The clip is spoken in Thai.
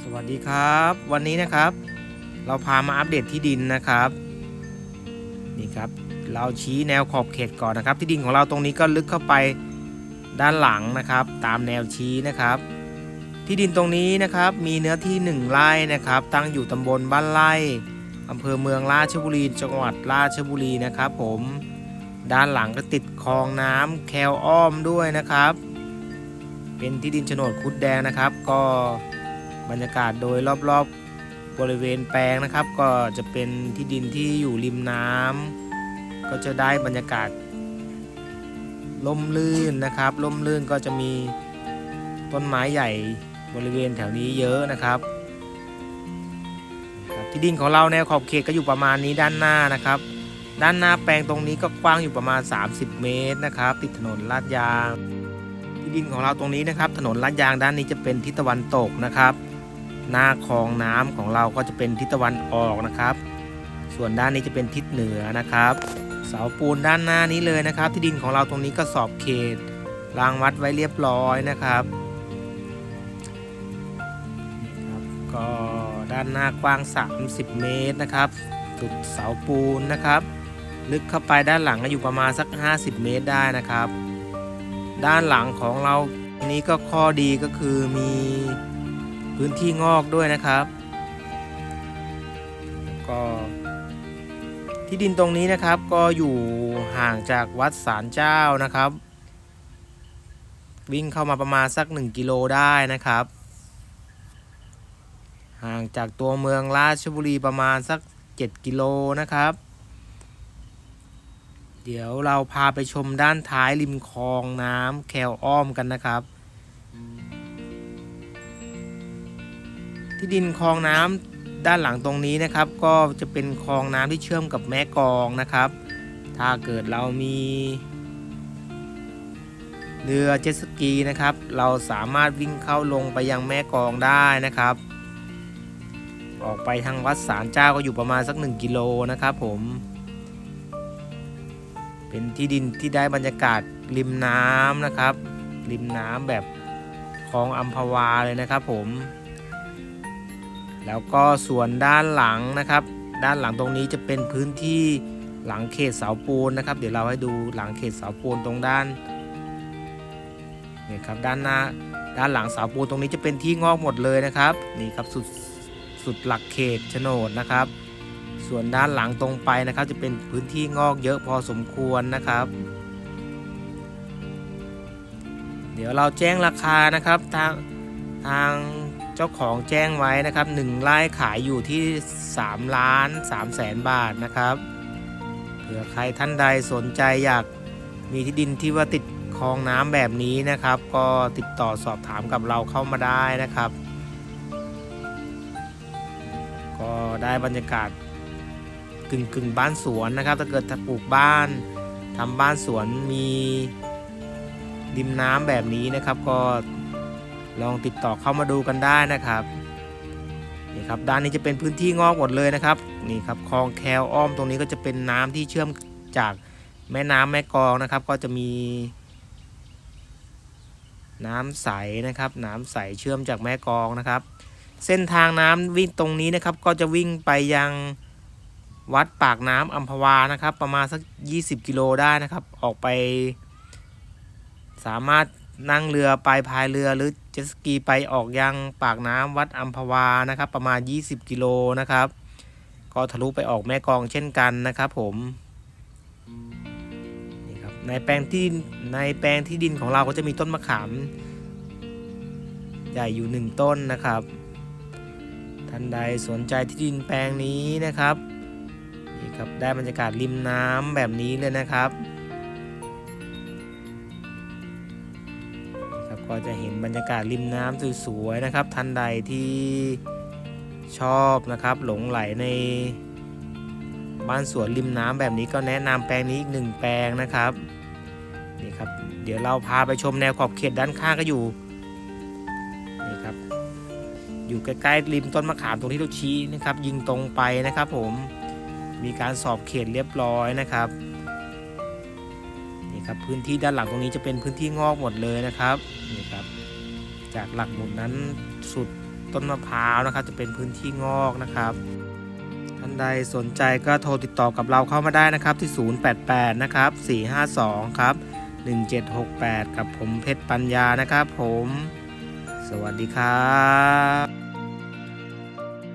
สวัสดีครับ วันนี้นะครับ เราพามาอัปเดตที่ดินนะครับ นี่ครับ เราชี้แนวขอบเขตก่อนนะครับ ที่ดินของเราตรงนี้ก็ลึกเข้าไปด้านหลังนะครับ ตามแนวชี้นะครับ ที่ดินตรงนี้นะครับ มีเนื้อที่ 1 ไร่นะครับ ตั้งอยู่ตำบลบ้านไร่อำเภอเมืองราชบุรีจังหวัดราชบุรีนะครับ ผมด้านหลังก็ติดคลองน้ำแคลอ้อมด้วยนะครับ เป็นที่ดินโฉนดคุดแดงนะครับ ก็ บรรยากาศโดยรอบๆบบริเวณแปลงนะครับ ก็จะเป็นที่ดินที่อยู่ริมน้ำก็จะได้บรรยากาศล่มลื่นนะครับล่มลื่นก็จะมีต้นไม้ใหญ่บริเวณแถวนี้เยอะนะครับครับ ที่ดินของเราแนวขอบเขตก็อยู่ประมาณนี้ด้านหน้านะครับ ด้านหน้าแปลงตรงนี้ก็กว้างอยู่ประมาณ 30 เมตรนะครับ ติดถนนลาดยาง ที่ดินของเราตรงนี้นะครับ ถนนลาดยางด้านนี้จะเป็นทิศตะวันตกนะครับ หน้าคลองน้ำของเราก็จะเป็นทิศตะวันออกนะครับ ส่วนด้านนี้จะเป็นทิศเหนือนะครับ เสาปูนด้านหน้านี้เลยนะครับ ที่ดินของเราตรงนี้ก็สอบเขตรางวัดไว้เรียบร้อยนะครับก็ด้านหน้ากว้าง 30 เมตรนะครับสุดเสาปูนนะครับ ลึกเข้าไปด้านหลังก็อยู่ประมาณสัก 50 เมตรได้นะครับ ด้านหลังของเรานี้ก็ข้อดีก็คือมี พื้นที่งอกด้วยนะครับก็ที่ดินตรงนี้นะครับก็อยู่ห่างจากวัดศาลเจ้านะครับ วิ่งเข้ามาประมาณสัก 1 กิโลได้นะครับ ห่างจากตัวเมืองราชบุรีประมาณสัก 7 กิโลนะครับ เดี๋ยวเราพาไปชมด้านท้ายริมคลองน้ำแคลอ้อมกันนะครับ ที่ดินคลองน้ำด้านหลังตรงนี้นะครับ ก็จะเป็นคลองน้ำที่เชื่อมกับแม่กองนะครับ ถ้าเกิดเรามีเรือเจ็ตสกีนะครับ เราสามารถวิ่งเข้าลงไปยังแม่กองได้นะครับ ออกไปทางวัดสารเจ้าก็อยู่ประมาณสัก 1 กิโลนะครับผม เป็นที่ดินที่ได้บรรยากาศริมน้ำนะครับ ริมน้ำแบบคลองอัมพวาเลยนะครับผม แล้วก็ส่วนด้านหลังนะครับ ด้านหลังตรงนี้จะเป็นพื้นที่หลังเขตเสาปูนนะครับ เดี๋ยวเราให้ดูหลังเขตเสาปูนตรงด้านนี่ครับด้านหน้าด้านหลังเสาปูนตรงนี้จะเป็นที่งอกหมดเลยนะครับนี่ครับสุดสุดหลักเขตโฉนดนะครับ ส่วนด้านหลังตรงไปนะครับ จะเป็นพื้นที่งอกเยอะพอสมควรนะครับ เดี๋ยวเราแจ้งราคานะครับทางทาง จ้าของแจ้งไว้นะครับ1ไร่ขายอยู่ที่ 3 ล้าน3แสนบาทนะครับเผื่อใครท่านใดสนใจอยากมีที่ดินที่ว่าติดคลองน้ำแบบนี้นะครับ ก็ติดต่อสอบถามกับเราเข้ามาได้นะครับ ก็ได้บรรยากาศกึ่งกึ่งบ้านสวนนะครับ ถ้าเกิดถ้าปลูกบ้านทำบ้านสวนมีริมน้ำแบบนี้นะครับก็ ลองติดต่อเข้ามาดูกันได้นะครับนี่ครับด้านนี้จะเป็นพื้นที่งอกหมดเลยนะครับนี่ครับคลองแคลอ้อมตรงนี้ก็จะเป็นน้ำที่เชื่อมจากแม่น้ำแม่กองนะครับ ก็จะมี น้ำใสนะครับ น้ำใสเชื่อมจากแม่กองนะครับ เส้นทางน้ำวิ่งตรงนี้นะครับ ก็จะวิ่งไปยังวัดปากน้ำอัมพวานะครับ ประมาณสัก 20 กิโลได้นะครับ ออกไป สามารถนั่งเรือไปพายเรือหรือ เจ็ตสกีไปออกยังปากน้ำวัดอัมพวานะครับ ประมาณ 20 กิโลนะครับ ก็ทะลุไปออกแม่กองเช่นกันนะครับ ผมนี่ครับในแปลงที่ในแปลงที่ดินของเราก็จะมีต้นมะขามใหญ่อยู่หนึ่งต้นนะครับท่านใดสนใจที่ดินแปลงนี้นะครับนี่ครับได้บรรยากาศริมน้ำแบบนี้เลยนะครับ ก็จะเห็นบรรยากาศริมน้ำสวยๆนะครับ ท่านใดที่ชอบนะครับ หลงไหลในบ้านสวนริมน้ำแบบนี้ก็แนะนำแปลงนี้อีกหนึ่งแปลงนะครับนี่ครับ เดี๋ยวเราพาไปชมแนวขอบเขตด้านข้างก็อยู่นี่ครับ อยู่ใกล้ๆริมต้นมะขามตรงที่เราชี้นะครับ ยิงตรงไปนะครับ ผมมีการสอบเขตเรียบร้อยนะครับ นี่ครับพื้นที่ด้านหลังตรงนี้จะเป็นพื้นที่งอกหมดเลยนะครับนี่ครับ จากหลักหมุดนั้นสุดต้นมะพร้าวนะครับจะเป็นพื้นที่งอกนะครับท่านใดสนใจก็โทรติดต่อกับเราเข้ามาได้นะครับที่ 088 นะครับ 452 ครับ 1768 กับผมเพชรปัญญานะครับผม สวัสดีครับ